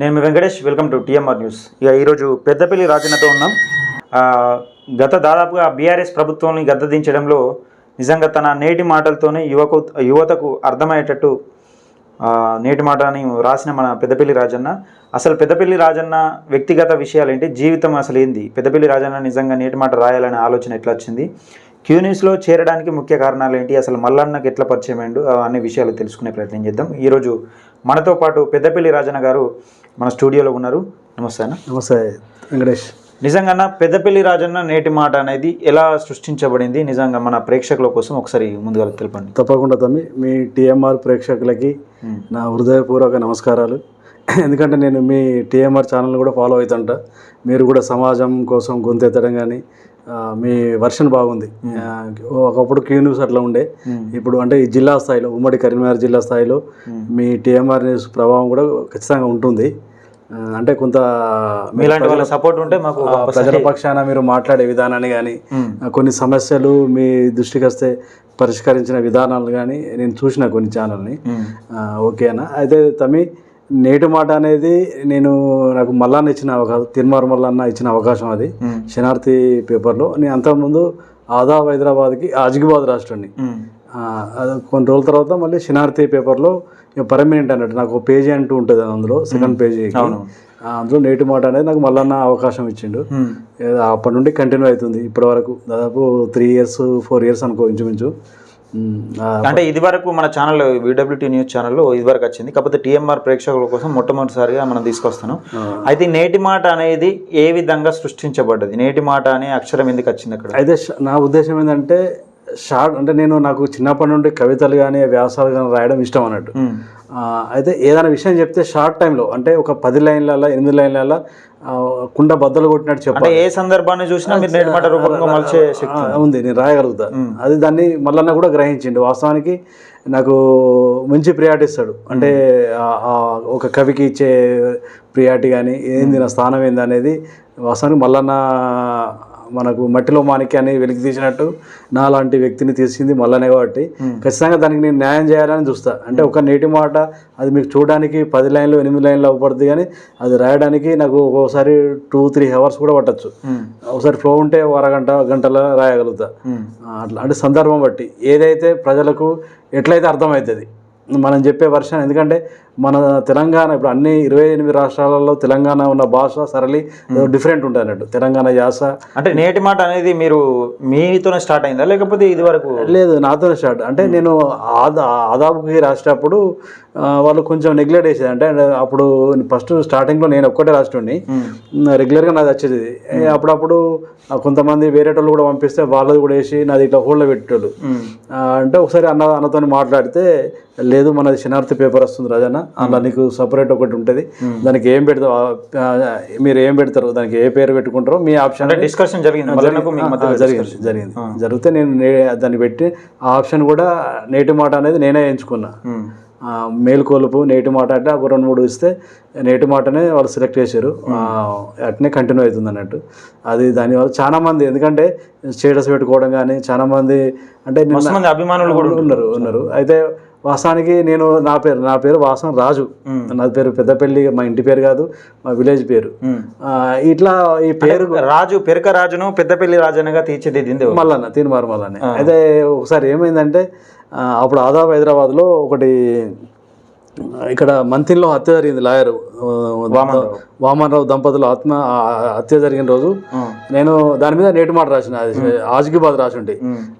నేను మీ Venkatesh welcome to TMR news. ఇక ఈరోజు పెద్దపల్లి రాజన్నతో ఉన్నాం. గత దాదాపుగా బీఆర్ఎస్ ప్రభుత్వాన్ని గద్దదించడంలో నిజంగా తన నేటి మాటలతోనే యువకు యువతకు అర్థమయ్యేటట్టు నేటి మాట అని రాసిన మన పెద్దపల్లి రాజన్న. అసలు పెద్దపల్లి రాజన్న వ్యక్తిగత విషయాలు ఏంటి జీవితం అసలు ఏంది? పెద్దపల్లి రాజన్న నిజంగా నేటి మాట రాయాలనే ఆలోచన ఎట్లా వచ్చింది? క్యూ న్యూస్లో చేరడానికి ముఖ్య కారణాలు ఏంటి అసలు మల్లన్నకి ఎట్లా పరిచయం అయిండు? అనే విషయాలు తెలుసుకునే ప్రయత్నం చేద్దాం. ఈరోజు మనతో పాటు పెద్దపల్లి రాజన్న గారు మన స్టూడియోలో ఉన్నారు. నమస్తే అన్న. నమస్తే వెంకటేష్. నిజంగా పెద్దపల్లి రాజన్న నేటి మాట అనేది ఎలా సృష్టించబడింది? నిజంగా మన ప్రేక్షకుల కోసం ఒకసారి ముందుగా తెలపండి. తప్పకుండా తమ్మి మీ టిఎంఆర్ ప్రేక్షకులకి. నా హృదయపూర్వక నమస్కారాలు. ఎందుకంటే నేను మీ టిఎంఆర్ ఛానల్ కూడా ఫాలో అవుతుంట. మీరు కూడా సమాజం కోసం గొంతెత్తడం కానీ మీ వర్షన్ బాగుంది. ఒకప్పుడు క్యూ న్యూస్ అట్లా ఉండే. ఇప్పుడు అంటే ఈ జిల్లా స్థాయిలో ఉమ్మడి కరీంనగర్ జిల్లా స్థాయిలో. మీ టిఎంఆర్ న్యూస్ ప్రభావం కూడా ఖచ్చితంగా ఉంటుంది. అంటే కొంత మీలాంటి వాళ్ళ సపోర్ట్ ఉంటే మాకు ప్రజల పక్షాన మీరు మాట్లాడే విధానాన్ని కానీ. కొన్ని సమస్యలు మీ దృష్టికి వస్తే పరిష్కరించిన విధానాలు కానీ నేను చూసిన కొన్ని ఛానల్ని ఓకేనా అయితే తమి నేటి మాట అనేది నేను నాకు మల్లన్న ఇచ్చిన అవకాశం తిరుమారు మల్లన్న ఇచ్చిన అవకాశం అది. శనార్థి పేపర్లో. నేను అంతకుముందు ఆదాబ్ హైదరాబాద్కి ఆజిగిబాద్ రాష్ట్రాన్ని. కొన్ని రోజుల తర్వాత మళ్ళీ శనార్థి పేపర్లో పర్మనెంట్ అన్నట్టు నాకు పేజీ అంటూ ఉంటుంది అందులో సెకండ్ పేజీ. అందులో నేటి మాట అనేది నాకు మల్లన్న అవకాశం ఇచ్చిండు. అప్పటి నుండి కంటిన్యూ అవుతుంది ఇప్పటి వరకు. దాదాపు త్రీ ఇయర్స్ ఫోర్ ఇయర్స్ అనుకో ఇంచుమించు. అంటే ఇది వరకు మన ఛానల్ విడబ్ల్యూటీ న్యూస్ ఛానల్లో ఇది వరకు వచ్చింది. కాకపోతే టీఎంఆర్ ప్రేక్షకుల కోసం మొట్టమొదటిసారిగా మనం తీసుకొస్తున్నాం. అయితే నేటి మాట అనేది ఏ విధంగా సృష్టించబడ్డది? నేటి మాట అనే అక్షరం ఎందుకు వచ్చింది అక్కడ? అయితే నా ఉద్దేశం ఏంటంటే షార్ట్ అంటే నేను నాకు చిన్నప్పటి నుండి కవితలు కానీ వ్యాసాలు కానీ రాయడం ఇష్టం అన్నట్టు. అయితే ఏదైనా విషయం చెప్తే షార్ట్ టైంలో అంటే ఒక పది లైన్లలో ఎనిమిది లైన్లలో కుండ బద్దలు కొట్టినట్టు చెప్పాలి. ఏ సందర్భాన్ని చూసినా మీరు నేటి మాట రూపంగా మలిచే శక్తి. ఉంది నేను రాయగలుగుతా. అది దాన్ని మల్లన్న కూడా గ్రహించిండు. వాస్తవానికి నాకు మంచి ప్రియారిటీ ఇస్తాడు. అంటే ఒక కవికి ఇచ్చే ప్రియారిటీ కానీ ఏంది నా స్థానం ఏంది అనేది వాస్తవానికి మల్లన్న మనకు మట్టిలో మాణిక్యాన్ని వెలికి తీసినట్టు నా లాంటి వ్యక్తిని తీసింది మల్లనే కాబట్టి ఖచ్చితంగా దానికి నేను న్యాయం చేయాలని చూస్తా. అంటే ఒక నేటి మాట అది మీకు చూడడానికి పది లైన్లు ఎనిమిది లైన్లు అవ్వబడుతుంది కానీ అది రాయడానికి నాకు ఒక్కోసారి టూ త్రీ అవర్స్ కూడా పట్టచ్చు. ఒకసారి ఫ్లో ఉంటే అరగంట గంటలో రాయగలుగుతా. అట్లా అంటే సందర్భం బట్టి ఏదైతే ప్రజలకు ఎట్లయితే అర్థమవుతుంది మనం చెప్పే వర్షన్ ఎందుకంటే మన తెలంగాణ ఇప్పుడు అన్ని ఇరవై ఎనిమిది రాష్ట్రాలలో తెలంగాణ ఉన్న భాష సరళి డిఫరెంట్ ఉంటుంది అన్నట్టు. తెలంగాణ యాస. అంటే నేటి మాట అనేది మీరు మీతోనే స్టార్ట్ అయిందా? లేకపోతే ఇది వరకు లేదు నాతోనే స్టార్ట్. అంటే నేను ఆదా ఆదాపుకి రాసేటప్పుడు వాళ్ళు కొంచెం నెగ్లెక్ట్ చేసేది. అంటే అప్పుడు ఫస్ట్ స్టార్టింగ్లో నేను ఒక్కటే రాష్ట్రుడిని రెగ్యులర్గా నాది వచ్చేది. అప్పుడప్పుడు కొంతమంది వేరే వాళ్ళు కూడా పంపిస్తే వాళ్ళది కూడా వేసి నాది ఇట్లా హోల్డ్లో పెట్టేటోళ్ళు. అంటే ఒకసారి అన్న అన్నతో మాట్లాడితే లేదు మనది శనార్థి పేపర్ వస్తుంది రాజన్న. అలా నీకు సపరేట్ ఒకటి ఉంటుంది. దానికి ఏం పెడతావు? మీరు ఏం పెడతారు? దానికి ఏ పేరు పెట్టుకుంటారో మీ ఆప్షన్ డిస్కషన్ జరిగింది. జరిగింది. జరిగింది జరిగితే నేను దాన్ని పెట్టి ఆ ఆప్షన్ కూడా నేటి మాట అనేది నేనే ఎంచుకున్నా. మేలుకొలుపు నేటి మాట అంటే ఒక రెండు మూడు ఇస్తే నేటి మాటనే వాళ్ళు సెలెక్ట్ చేశారు. అట్నే కంటిన్యూ అవుతుంది అన్నట్టు. అది దానివల్ల చాలా మంది ఎందుకంటే స్టేటస్ పెట్టుకోవడం కానీ చాలా మంది అంటే అభిమానులు కూడా ఉన్నారు. ఉన్నారు. అయితే వాస్తవానికి నేను నా పేరు నా పేరు వాసం రాజు. నా పేరు పెద్దపల్లి మా ఇంటి పేరు కాదు మా విలేజ్ పేరు. ఇట్లా ఈ పేరు రాజు పెరక రాజును పెద్దపల్లి రాజన్నగా తీర్చిదిద్దింది? మల్లన్న తీన్మార్ మల్లన్న అయితే ఒకసారి ఏమైందంటే అప్పుడు ఆదాబ్ హైదరాబాద్లో ఒకటి ఇక్కడ మంతిన్లో హత్య జరిగింది లాయర్. వామనరావు. దంపతులు ఆత్మ హత్య జరిగిన రోజు. నేను దాని మీద నేటి మాట రాసిన అది ఆజ్గిబాద్ రాసి ఉంటే.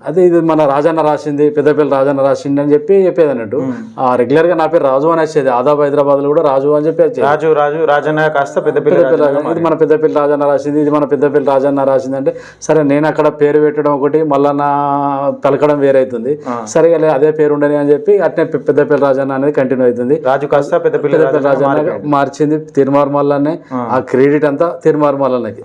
అయితే ఇది మన రాజన్న రాసింది పెద్దపల్లి రాజన్న రాసింది అని చెప్పి చెప్పేది అన్నట్టు. ఆ, రెగ్యులర్గా నా పేరు రాజు అని వచ్చేది ఆదాబ్ హైదరాబాద్లో కూడా రాజు అని చెప్పి రాజు రాజు రాజన్న కాస్త పెద్దపల్లి ఇది మన పెద్దపల్లి రాజన్న రాసింది ఇది మన పెద్దపల్లి రాజన్న రాసింది అంటే సరే నేను అక్కడ పేరు పెట్టడం ఒకటి మళ్ళా నా పలకడం వేరైతుంది. సరే అదే పేరు ఉండని అని చెప్పి అట్నే పెద్దపల్లి రాజన్న అనేది కంటిన్యూ అవుతుంది. రాజు కాస్త పెద్దపల్లి రాజన్న రాజన్న మార్చింది తిరుమార్ మల్లనే ఆ క్రెడిట్ అంతా తిరుమార్ మల్లన్నకి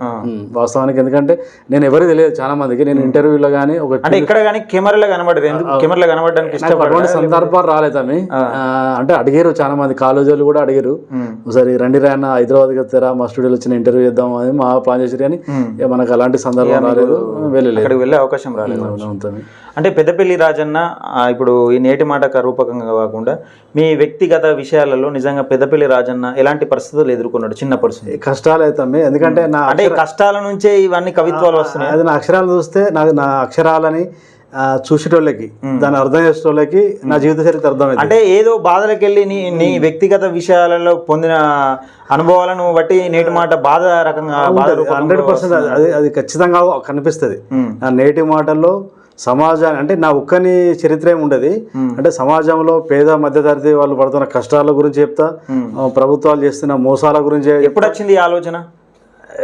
వాస్తవానికి ఎందుకంటే నేను ఎవరికి తెలియదు చాలా మందికి నేను ఇంటర్వ్యూలో కానీ ఒక అంటే ఇక్కడ కానీ కెమెరాలో కనబడదు ఎందుకు కెమెరాలో కనబడడానికి నాకు ఇష్టపడ అటువంటి సందర్భాలు రాలేదమ్మి అంటే అడిగారు చాలా మంది కాలేజీలు కూడా అడిగారు ఒకసారి రండి రాయన్న హైదరాబాద్కి వస్తారా మా స్టూడియోలో వచ్చిన ఇంటర్వ్యూ చేద్దాం అని మా ప్లాన్ చేసారు కానీ మనకు అలాంటి సందర్భం రాలేదు వెళ్ళలేదు వెళ్ళే అవకాశం రాలేదు. అంటే పెద్దపల్లి రాజన్న ఇప్పుడు ఈ నేటి మాట రూపకంగా కాకుండా మీ వ్యక్తిగత విషయాలలో నిజంగా పెద్దపల్లి రాజన్న ఎలాంటి పరిస్థితులు ఎదుర్కొన్నాడు చిన్న పరిస్థితి? కష్టాలు అవుతాయి ఎందుకంటే నా అంటే కష్టాల నుంచే ఇవన్నీ కవిత్వాలు వస్తున్నాయి. అది నా అక్షరాలు చూస్తే నాకు నా అక్షరాలని చూసేటోళ్ళకి దాన్ని అర్థం చేసేటోళ్ళకి నా జీవిత చరిత్ర అర్థమైంది. అంటే ఏదో బాధలకు వెళ్ళి నీ నీ వ్యక్తిగత విషయాలలో పొందిన అనుభవాలను బట్టి నేటి మాట బాధ రకంగా హండ్రెడ్ పర్సెంట్ అది అది ఖచ్చితంగా కనిపిస్తుంది. నా నేటి మాటల్లో సమాజాన్ని అంటే నా ఒక్కని చరిత్ర ఏమి ఉండదు. అంటే సమాజంలో పేద మధ్యతరగతి వాళ్ళు పడుతున్న కష్టాల గురించి చెప్తా. ప్రభుత్వాలు చేస్తున్న మోసాల గురించి ఎప్పుడు వచ్చింది ఈ ఆలోచన?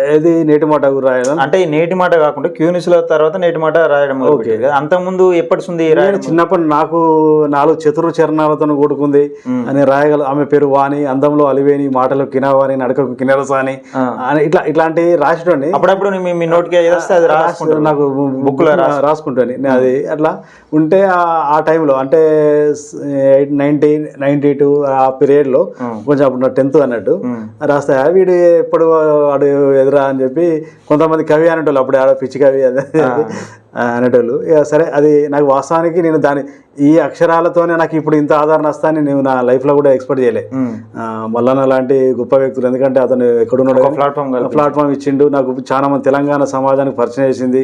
ఏది నేటి మాట రాయడం? అంటే ఈ నేటి మాట కాకుండా క్యూనిస్ల తర్వాత నేటి మాట రాయడం అంతకుముందు ఎప్పటి ఉంది చిన్నప్పుడు నాకు నాలుగు చతురు చరణాలతో కూడుకుంది. అని రాయగల ఆమె పేరు వాణి అందంలో అలివేని మాటలు కినవాని నడకకు కినరసాని అని ఇట్లా ఇట్లాంటి రాసేటండి అప్పుడప్పుడు మీ నోటికి అది నాకు బుక్ రాసుకుంటాను. అది అట్లా ఉంటే ఆ- టైంలో అంటే నైన్టీ నైన్టీ టూ ఆ పీరియడ్లో కొంచెం అప్పుడు టెన్త్ అన్నట్టు రాస్తే "ఆ, వీడు ఎప్పుడు వాడు ఎదురా అని చెప్పి కొంతమంది కవి అనేటోళ్ళు అప్పుడు ఆడ పిచ్చి కవి అనేటోళ్ళు. ఇక సరే అది నాకు వాస్తవానికి నేను దాని ఈ అక్షరాలతోనే నాకు ఇప్పుడు ఇంత ఆదరణ వస్తానని నేను నా లైఫ్లో కూడా ఎక్స్పెక్ట్ చేయలే. మల్లన్న లాంటి గొప్ప వ్యక్తులు. ఎందుకంటే అతను ఎక్కడున్నాడు ప్లాట్ఫామ్ ప్లాట్ఫామ్ ఇచ్చిండు. నాకు చాలా మంది తెలంగాణ సమాజానికి పరిచయం చేసింది.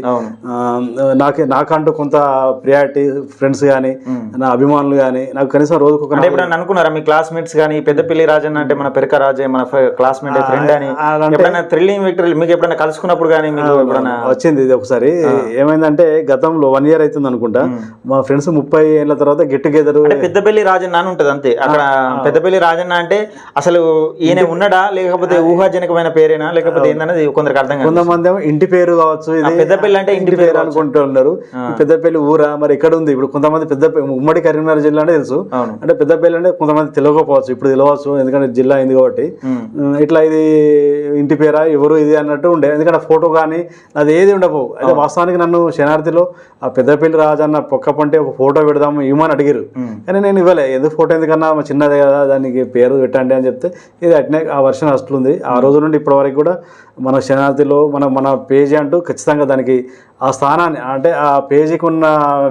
నాకే నాకంటూ కొంత ప్రియారిటీ ఫ్రెండ్స్ కానీ నా అభిమానులు కానీ నాకు కనీసం రోజుకు అనుకున్నారా మీ క్లాస్మేట్స్ కానీ పెద్దపల్లి రాజన్న అంటే మన పెరక రాజే మన క్లాస్మేట్ ఫ్రెండ్ అని. ఎప్పుడైనా థ్రిల్లింగ్ విక్టరీ మీకు ఎప్పుడైనా కలుసుకున్నప్పుడు కానీ మీకు ఎప్పుడైనా? వచ్చింది ఇది ఒకసారి. ఏమైందంటే గతంలో వన్ ఇయర్ అవుతుంది అనుకుంటా. మా ఫ్రెండ్స్ ముప్పై ఏళ్ళ తర్వాత గెట్ టుగెదర్ పెద్దపల్లి రాజన్న అని ఉంటది అంతే. అక్కడ పెద్దపల్లి రాజన్న అంటే అసలు ఈయన ఉన్నడా? లేకపోతే ఊహాజనకమైన పేరేనా? లేకపోతే ఏందన్నది కొందరికి అర్థం కొంతమంది ఏమో ఇంటి పేరు కావచ్చు ఇది పెద్దపల్లి అంటే ఇంటి పేరు అనుకుంటూ ఉన్నారు. ఈ పెద్దపల్లి ఊరా? మరి ఎక్కడ ఉంది? ఇప్పుడు కొంతమంది పెద్ద ఉమ్మడి కరీంనగర్ జిల్లా అంటే తెలుసు. అంటే పెద్దపల్లి అంటే కొంతమంది తెలియకపోవచ్చు ఇప్పుడు తెలియవచ్చు ఎందుకంటే జిల్లా అయింది కాబట్టి. ఇట్లా ఇది ఇంటి పేరా? ఎవరు ఇది అన్నట్టు ఉండే. ఎందుకంటే ఫోటో కానీ అది ఏది ఉండవు అయితే వాస్తవానికి నన్ను శనార్థిలో ఆ పెద్దపల్లి రాజన్న పొక్క పంటే ఒక ఫోటో పెడదాము ఇవ్వమని అడిగారు. కానీ నేను ఇవ్వలే. ఎందుకు ఫోటో ఎందుకన్నా చిన్నదే కదా దానికి పేరు పెట్టండి అని చెప్తే ఇది అట్నే ఆ వర్షన్ వస్తుంది ఆ రోజు నుండి ఇప్పటి వరకు కూడా మన శనార్థిలో మన మన పేజీ అంటూ ఖచ్చితంగా దానికి ఆ స్థానాన్ని అంటే ఆ పేజీకి ఉన్న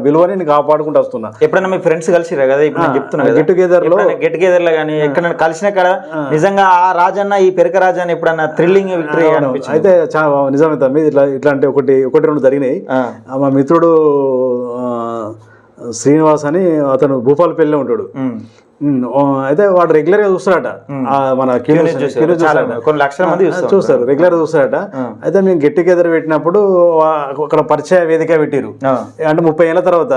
విలువని నేను కాపాడుకుంటూ వస్తున్నా. ఎప్పుడైనా మీ ఫ్రెండ్స్ కలిసిరా కదా? ఇప్పుడు నేను చెప్తున్నా కదా. గెట్ టుగెదర్లో గెట్ టుగెదర్లో కానీ ఎక్కడైనా కలిసిన కాడ నిజంగా ఆ రాజన్న ఈ పెరక రాజన్న ఎప్పుడన్నా థ్రిల్లింగ్ విక్టరీ అయితే చాలా నిజమే తమ్మి ఇట్లా ఇట్లాంటి ఒకటి ఒకటి రెండు జరిగినాయి. మా మిత్రుడు శ్రీనివాస్ అని అతను భూపాలపల్లిలో ఉంటాడు. అయితే వాడు రెగ్యులర్గా చూస్తాడట. ఆ, మన. కొన్ని లక్షల మంది చూస్తారు. రెగ్యులర్ చూస్తాడట. అయితే మేము గెట్ టుగెదర్ పెట్టినప్పుడు అక్కడ పరిచయ వేదిక పెట్టిరు అంటే ముప్పై ఏళ్ళ తర్వాత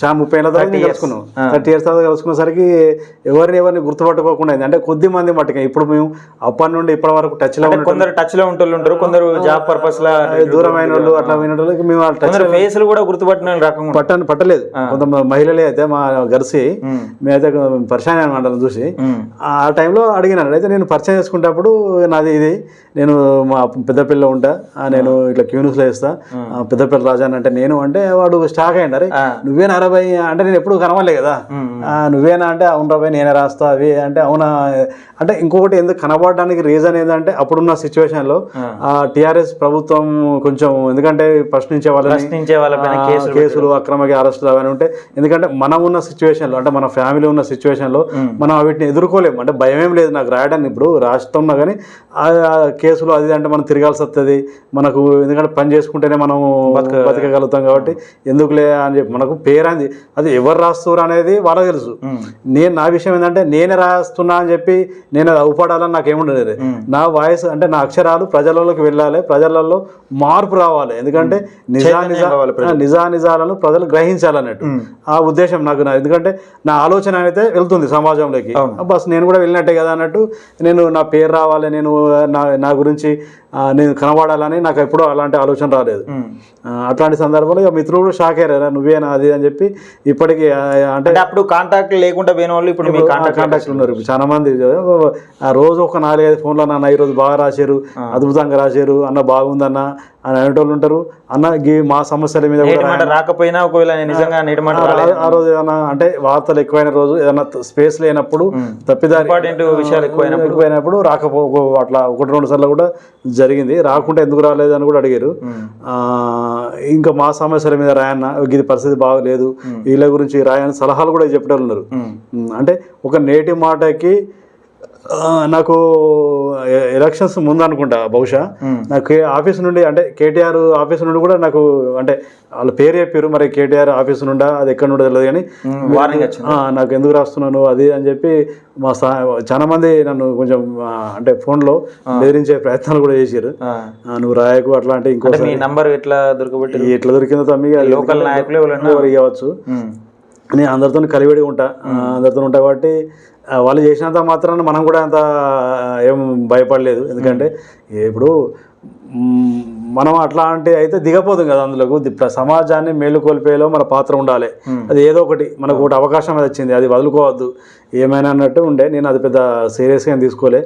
చాలా ముప్పై ఏళ్ళ తర్వాత కలుసుకున్నాం. థర్టీ ఇయర్స్ తర్వాత కలుసుకునేసరికి ఎవరిని ఎవరిని గుర్తుపట్టుకోకుండా అయింది. అంటే కొద్ది మంది మట్టుగా ఇప్పుడు మేము అప్పటి నుండి ఇప్పటి వరకు టచ్లో కొందరు టచ్లో ఉంటూ ఉంటారు కొందరు జాబ్ పర్పస్ లా దూరమైన వాళ్ళు అట్లా పోయిన వాళ్ళకి మేము టచ్ కూడా గుర్తుపట్టిన పట్టలేదు. కొంత మహిళలే అయితే మా గర్సి. మేమైతే పరిచయం అనమాట చూసి. ఆ టైంలో అడిగినాడు అయితే నేను పరిచయం చేసుకునేటప్పుడు నాది ఇది. నేను మా పెద్దపల్లిలో ఉంటా. నేను ఇట్లా క్యూనిస్లో వేస్తా పెద్దపల్లి రాజా అని అంటే నేను అంటే వాడు స్టాక్ అయ్యండి. అరే. నువ్వేనా అరవై అంటే నేను ఎప్పుడు కనవలే కదా. నువ్వేనా అంటే అవును రాబాయ్ నేనే రాస్తా అవి అంటే అవునా? అంటే ఇంకొకటి ఎందుకు కనబడడానికి రీజన్ ఏంటంటే అప్పుడున్న సిచ్యువేషన్లో ఆ. టీఆర్ఎస్ ప్రభుత్వం కొంచెం ఎందుకంటే ప్రశ్నించే ఆ, కేసులు అక్రమకి అరెస్టులు అవన్నీ ఉంటాయి ఎందుకంటే మనం ఉన్న సిచ్యువేషన్లో అంటే మన ఫ్యామిలీ ఉన్న సిచ్యువేషన్లో మనం వీటిని ఎదుర్కోలేము. అంటే భయం ఏం లేదు నాకు రాయడానికి ఇప్పుడు రాస్తున్నా కానీ కేసులు అది అంటే మనం తిరగాల్సి వస్తుంది. మనకు ఎందుకంటే పని చేసుకుంటేనే మనం బతకగలుగుతాం కాబట్టి ఎందుకులే అని చెప్పి మనకు పేరంది అది ఎవరు రాస్తున్నారు అనేది వాళ్ళకి తెలుసు. నేను నా విషయం ఏంటంటే నేనే రాస్తున్నా అని చెప్పి నేను అది అవుపడాలని నాకు ఏముండలేదు. నా వాయిస్ అంటే నా అక్షరాలు ప్రజలలోకి వెళ్ళాలి ప్రజలలో మార్పు రావాలి. ఎందుకంటే నిజా నిజా కావాలి ఆ, నిజా గ్రహించాలన్నట్టు ఆ ఉద్దేశం నాకు నా ఎందుకంటే నా ఆలోచన అయితే వెళ్తుంది సమాజంలోకి. బస్ నేను కూడా వెళ్ళినట్టే కదా అన్నట్టు నేను నా పేరు రావాలి నేను నా నా గురించి నేను కనబడాలని నాకు ఎప్పుడూ అలాంటి ఆలోచన రాలేదు. అట్లాంటి సందర్భంలో ఇక మిత్రులు కూడా షాక్ అయ్యారా నువ్వేనా అది అని చెప్పి ఇప్పటికీ అంటే అప్పుడు కాంటాక్ట్ లేకుండా పోయిన వాళ్ళు ఇప్పుడు కాంటాక్ట్ ఉన్నారు. చాలా మంది ఆ రోజు ఒక నాలుగైదు ఫోన్లో నాన్న ఈరోజు బాగా రాశారు అద్భుతంగా రాశారు అన్న బాగుందన్న అని అనేటోళ్ళు ఉంటారు. అన్న గీ మా సమస్యల మీద కూడా రాకపోయినా ఒకవేళ నిజంగా ఆ రోజు ఏదైనా అంటే వార్తలు ఎక్కువైన రోజు ఏదైనా స్పేస్ లేనప్పుడు తప్పిదారి విషయాలు ఎక్కువైనప్పుడు. రాకపో అట్లా ఒకటి రెండు సార్లు కూడా జరిగింది. రాకుండా ఎందుకు రాలేదు అని కూడా అడిగారు. ఇంకా మా సమస్యల మీద రాయన్న ఇది పరిస్థితి బాగలేదు. వీళ్ళ గురించి రాయని సలహాలు కూడా చెప్పడం ఉన్నారు అంటే ఒక నేటి మాటకి నాకు ఎలక్షన్స్ ముందు అనుకుంటా బహుశా. నాకు ఆఫీస్ నుండి అంటే కేటీఆర్ ఆఫీస్ నుండి కూడా నాకు అంటే వాళ్ళ పేరు చెప్పారు మరి కేటీఆర్ ఆఫీస్ నుండా అది ఎక్కడ నుండో తెలియదు కానీ నాకు ఎందుకు రాస్తున్నాను అది అని చెప్పి మా చాలా మంది నన్ను కొంచెం అంటే ఫోన్లో బెదిరించే ప్రయత్నాలు కూడా చేశారు. నువ్వు రాయకు అట్లా అంటే ఇంకో నంబర్ ఎట్లా దొరకబెట్టి ఎట్లా దొరికిందో తమ్మి లోకల్ నాయకులు ఇవ్వచ్చు. నేను అందరితో కలివిడి ఉంటా అందరితో ఉంటా కాబట్టి వాళ్ళు చేసినంత మాత్రాన మనం కూడా అంత ఏం భయపడలేదు. ఎందుకంటే ఇప్పుడు మనం అట్లా అంటే అయితే దిగపోదు కదా అందులోకి. సమాజాన్ని మేలుకొల్పేలో మన పాత్ర ఉండాలి. అది ఏదో ఒకటి మనకు ఒకటి అవకాశం అది వచ్చింది అది వదులుకోవద్దు. ఏమైనా అన్నట్టు ఉండే నేను అది పెద్ద సీరియస్గా తీసుకోలే.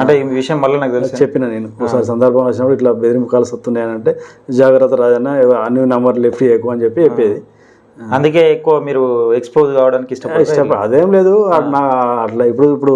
అంటే ఈ విషయం మళ్ళీ నాకు తెలుసు. చెప్పిన నేను. ఒకసారి సందర్భం వచ్చినప్పుడు ఇట్లా బెదిరింపు కాల్స్ వస్తున్నాయి అని అంటే జాగ్రత్త రాజన్న అన్ని నంబర్ లిఫ్ట్ చేయకు అని చెప్పి చెప్పేది. అందుకే ఎక్కువ మీరు ఎక్స్పోజ్ కావడానికి ఇష్టపడతారు ఇష్టం అదేం లేదు. నా అట్లా ఇప్పుడు ఇప్పుడు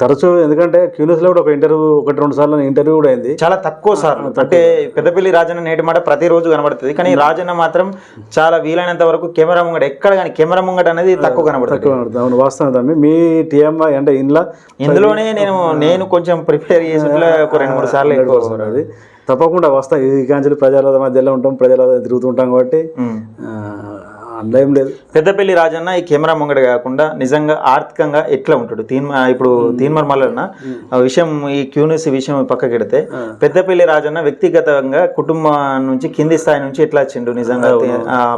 తరచూ ఎందుకంటే క్యూనిస్లో కూడా ఒక ఇంటర్వ్యూ ఒకటి రెండు సార్లు ఇంటర్వ్యూ కూడా అయింది. చాలా తక్కువ సార్ అంటే పెద్దపల్లి రాజన్న నేటి మాట ప్రతిరోజు కనబడుతుంది. కానీ రాజన్న మాత్రం చాలా వీలైనంత వరకు కెమెరా ముంగట ఎక్కడ కానీ కెమెరా ముంగట అనేది తక్కువ కనబడుతుంది. అవును వాస్తవం తమ్మి. మీ టీఎంఐ అంటే ఇంట్లో ఇందులోనే నేను నేను కొంచెం ప్రిపేర్ చేసి ఒక రెండు మూడు సార్లు ఎక్కువ వస్తుంది. అది. తప్పకుండా వస్తాం ఈ కాంచెలు ప్రజల మధ్యలో ఉంటాం ప్రజల తిరుగుతుంటాం కాబట్టి అందులో ఏం లేదు. పెద్దపల్లి రాజన్న ఈ కెమెరా ముంగట కాకుండా నిజంగా ఆర్థికంగా ఎట్లా ఉంటాడు? తీన్ ఇప్పుడు తీన్మర్ మల్లన్న ఆ విషయం ఈ క్యూనిస్ విషయం పక్కకి పెడితే పెద్దపల్లి రాజన్న వ్యక్తిగతంగా కుటుంబం నుంచి కింది స్థాయి నుంచి ఎట్లా వచ్చిండు నిజంగా?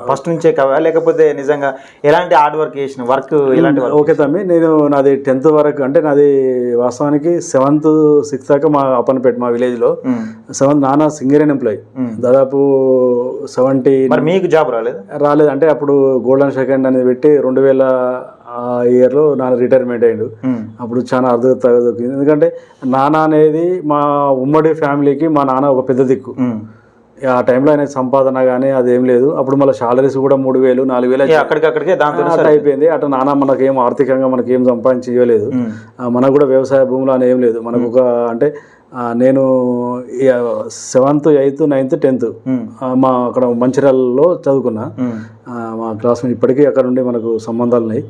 ఫస్ట్ నుంచే కావా లేకపోతే నిజంగా ఎలాంటి హార్డ్ వర్క్ చేసిన వర్క్ వర్క్ ఓకే తమ్మి నేను నాది టెన్త్ వరకు అంటే నాది వాస్తవానికి సెవెంత్ సిక్స్త్ దాకా మా అప్పనపేట మా విలేజ్లో సెవెంత్ నాన్న సింగరేన్ ఎంప్లాయ్. దాదాపు సెవెంటీ మరి మీకు జాబ్ రాలేదు? రాలేదు. అంటే అప్పుడు గోల్డెన్ సెకండ్ అనేది పెట్టి రెండు వేల ఇయర్లో నాన్న రిటైర్మెంట్ అయ్యిండు. అప్పుడు చాలా అర్థం దొరికింది. ఎందుకంటే నాన్న అనేది మా ఉమ్మడి ఫ్యామిలీకి మా నాన్న ఒక పెద్ద దిక్కు. ఆ టైంలో ఆయన సంపాదన కానీ అదేం లేదు. అప్పుడు మళ్ళీ సాలరీస్ కూడా మూడు వేలు నాలుగు వేలు అక్కడికక్కడికే దాంతో అయిపోయింది. అటు నాన్న మనకేం ఆర్థికంగా మనకి ఏం సంపాదించి ఇవ్వలేదు. ఆ, మనకు కూడా వ్యవసాయ భూములు అని ఏం లేదు. మనకు ఒక అంటే నేను సెవెంత్ ఎయిత్ నైన్త్ టెన్త్ మా అక్కడ మంచిర్యాలలో చదువుకున్నా. ఆ, మా క్లాస్మేట్ ఇప్పటికీ అక్కడ నుండి మనకు సంబంధాలు ఉన్నాయి.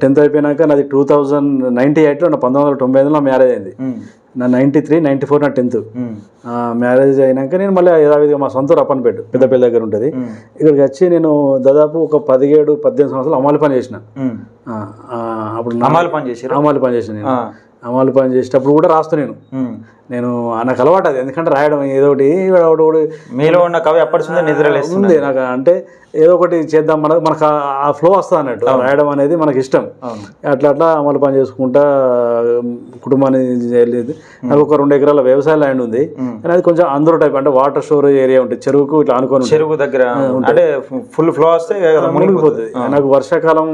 టెన్త్ అయిపోయినాక నాది టూ థౌజండ్ నైన్టీ ఎయిట్లో నా పంతొమ్మిది వందల తొంభై ఐదులో మ్యారేజ్ అయింది. నా నైంటీ త్రీ నైంటీ ఫోర్ నా టెన్త్ మ్యారేజ్ అయినాక నేను మళ్ళీ యథావిధిగా మా సొంత అప్పనపేట పెద్దపల్లి దగ్గర ఉంటుంది. ఇక్కడికి వచ్చి నేను దాదాపు ఒక పదిహేడు పద్దెనిమిది సంవత్సరాలు అమలు పని చేసిన. అప్పుడు అమ్మాయిలు పని చేసారు అమలు పని చేసిన నేను. అమలు పని చేసేటప్పుడు కూడా రాస్తాను నేను. నేను నాకు అలవాటు అది. ఎందుకంటే రాయడం ఏదో ఒకటి మీలో ఉన్న కవి అప్పటి నుంచి నిద్రలేస్తుంది నాకు అంటే ఏదో ఒకటి చేద్దాం మనకు మనకు ఆ- ఫ్లో వస్తుంది అన్నట్టు రాయడం అనేది మనకి ఇష్టం. అట్లా అట్లా అమలు పని చేసుకుంటా కుటుంబాన్ని చేయలేదు నాకు ఒక రెండు ఎకరాల వ్యవసాయ ల్యాండ్ ఉంది. కానీ అది కొంచెం అందరూ టైప్ అంటే వాటర్ స్టోరేజ్ ఏరియా ఉంటుంది చెరువుకు ఇట్లా అనుకొని. చెరువు దగ్గర అంటే ఫుల్ ఫ్లో వస్తే మునిగిపోతుంది. నాకు వర్షాకాలం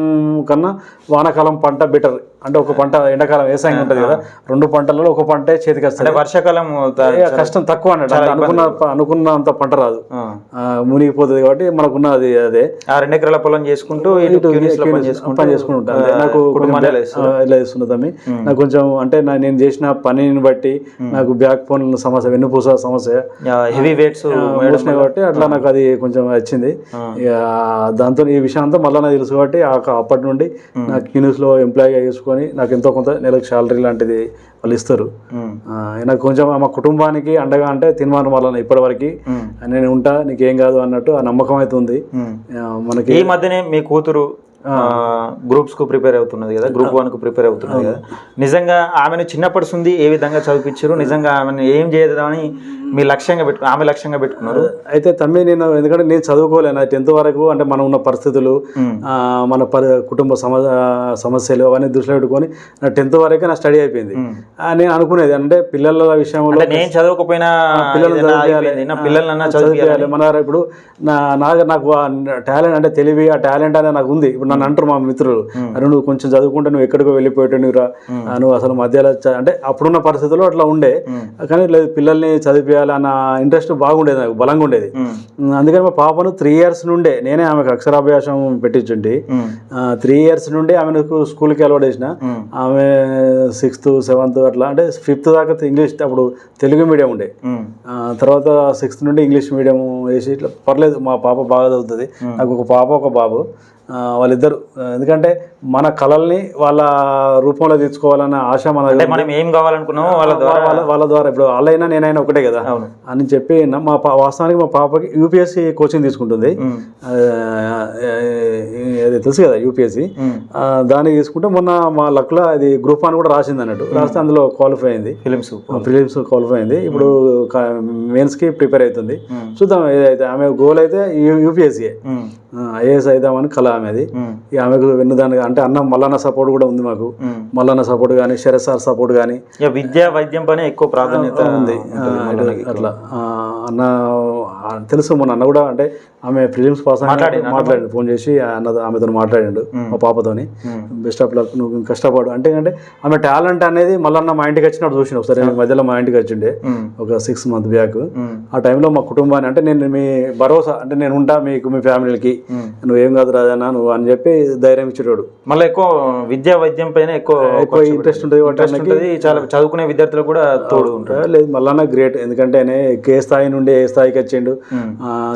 కన్నా వానాకాలం పంట బెటర్ అంటే ఒక పంట ఎండాకాలం వ్యవసాయం ఉంటుంది కదా రెండు పంటలలో ఒక పంటే చేతికి వస్తుంది. వర్షాకాలం కష్టం తక్కువ అనుకున్న అనుకున్నంత పంట రాదు. మునిగిపోతుంది కాబట్టి మనకున్నది అదే. ఆ రెండు ఎకరాల పొలం చేసుకుంటూ పని చేసుకుంటూ అంతే. నాకు కుటుంబాన్ని ఎలా ఆ, ఇలా ఇస్తున్నా తమ్మి? నాకు కొంచెం అంటే నేను చేసిన పనిని బట్టి నాకు బ్యాక్ బోన్ సమస్య వెన్నుపూస సమస్య హెవీ వెయిట్స్ మోసినాయి కాబట్టి అట్లా నాకు అది కొంచెం వచ్చింది. దాంతో ఈ విషయం అంతా మళ్ళీ నాకు తెలుసు కాబట్టి అప్పటి నుండి నాకు న్యూస్లో ఎంప్లాయీగా చేసుకొని నాకు ఎంతో కొంత నెలకు శాలరీ లాంటిది వాళ్ళు ఇస్తారు. ఆ, నాకు కొంచెం మా కుటుంబానికి అండగా అంటే తినమాన వల్ల ఇప్పటివరకు. నేను ఉంటా నీకేం కాదు అన్నట్టు ఆ నమ్మకం అయితే ఉంది. మనకి ఈ మధ్యనే మీ కూతురు గ్రూప్స్కు ప్రిపేర్ అవుతున్నది కదా గ్రూప్ వన్కు ప్రిపేర్ అవుతున్నది కదా. నిజంగా ఆమెను చిన్నప్పటి నుండి ఏ విధంగా చదివించారు? నిజంగా ఆమెను ఏం చేద్దామని మీ లక్ష్యంగా పెట్టు ఆమె లక్ష్యంగా పెట్టుకున్నారు. అయితే తమ్మి నేను ఎందుకంటే నేను చదువుకోలేను టెన్త్ వరకు అంటే మనం ఉన్న పరిస్థితులు మన పరి కుటుంబ సమ సమస్యలు అవన్నీ దృష్టిలో పెట్టుకొని నా టెన్త్ వరకే నా స్టడీ అయిపోయింది. నేను అనుకునేది అంటే పిల్లల విషయంలో నేను చదవకపోయినా పిల్లలన్నా చదివియాలి చదివియాలి మన ఇప్పుడు నా నాకు నాకు టాలెంట్ అంటే తెలివి ఆ టాలెంట్ అనేది నాకు ఉంది. ఇప్పుడు నన్ను అంటారు మా మిత్రులు అరే నువ్వు కొంచెం చదువుకుంటే నువ్వు ఎక్కడికో వెళ్ళిపోయావు నువ్వు రా ఆ, నువ్వు అసలు మధ్యలో అంటే అప్పుడున్న పరిస్థితుల్లో అట్లా ఉండే. కానీ లేదు పిల్లల్ని చదివియాలి చదివేయాలన్న ఇంట్రెస్ట్ బాగుండేది నాకు బలంగా ఉండేది అందుకని మా పాపను త్రీ ఇయర్స్ నుండే నేనే ఆమెకు అక్షరాభ్యాసం పెట్టించుంటి. ఉమ్, త్రీ ఇయర్స్ నుండి ఆమెకు స్కూల్కి అలవాటు చేసిన. ఆమె సిక్స్త్ సెవెంత్ అట్లా అంటే ఫిఫ్త్ దాకా ఇంగ్లీష్ అప్పుడు తెలుగు మీడియం ఉండే. తర్వాత సిక్స్త్ నుండి ఇంగ్లీష్ మీడియం వేసి ఇట్లా పర్లేదు మా పాప బాగా చదువుతుంది. నాకు ఒక పాప ఒక బాబు. వాళ్ళిద్దరు. ఎందుకంటే మన కళల్ని వాళ్ళ రూపంలో తెచ్చుకోవాలన్న ఆశ మన ఏం కావాలనుకున్నామో వాళ్ళ ద్వారా. వాళ్ళ ద్వారా. ఇప్పుడు వాళ్ళైనా నేనైనా ఒకటే కదా. అని చెప్పి నా- మా పా- వాస్తవానికి మా పాపకి యూపీఎస్సి కోచింగ్ తీసుకుంటుంది. అది తెలుసు కదా యూపీఎస్సి. దానికి తీసుకుంటే మొన్న మా లక్లో అది గ్రూప్ అని కూడా రాసింది అన్నట్టు. రాస్తే అందులో క్వాలిఫై అయింది. ఫిలిమ్స్. ప్రిలిమ్స్ క్వాలిఫై అయింది. ఇప్పుడు మెయిన్స్కి ప్రిపేర్ అవుతుంది. చూద్దాం ఏదైతే ఆమె గోల్ అయితే యూపీఎస్సీ ఐఏఎస్ అవుదామని కళ ఆమెది ఇక ఆమెకు వెన్నుదాని అంటే అన్న మల్లన్న సపోర్ట్ కూడా ఉంది మాకు. మల్లన్న సపోర్ట్ కానీ శరత్ సార్ సపోర్ట్ కానీ విద్యా వైద్యం పైన ఎక్కువ ప్రాధాన్యత ఉంది. అట్లా. అన్న తెలుసు మొన్న అన్న కూడా అంటే ఆమె ఫిలిమ్స్ పాస్ మాట్లాడిండా? మాట్లాడి ఫోన్ చేసి అన్న ఆమెతో మాట్లాడిండు మా. పాపతోని. బెస్ట్ ఆఫ్ లక్ నువ్వు కష్టపడు. అంటే అంటే ఆమె టాలెంట్ అనేది మళ్ళీ మా ఇంటికి వచ్చినప్పుడు చూసిన ఒకసారి. మధ్యలో మా ఇంటికి వచ్చిండే ఒక సిక్స్ మంత్ బ్యాక్ ఆ టైంలో మా కుటుంబాన్ని అంటే నేను మీ భరోసా అంటే నేను ఉంటా మీకు మీ ఫ్యామిలీకి. నువ్వేం కాదు రాజన్న నువ్వు అని చెప్పి ధైర్యం ఇచ్చేటోడు. మళ్ళీ ఎక్కువ విద్యా వైద్యం పైన ఎక్కువ ఎక్కువ ఇంట్రెస్ట్ ఉంటుంది చాలా చదువుకునే విద్యార్థులకు కూడా తోడు ఉంటుంది. లేదు మళ్ళా గ్రేట్ ఎందుకంటే ఆయన ఏ స్థాయి నుండి ఏ స్థాయికి వచ్చిండు